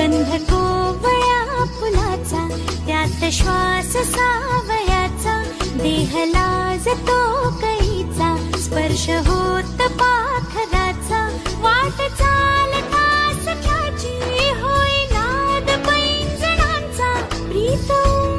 गंध कोवळ्या फुलाचा त्यात श्वास सावयाचा देह लाजतो कैचा स्पर्श होत पाखराचा वाट चालता सख्याची होय नाद पैंजणांचा प्रीतो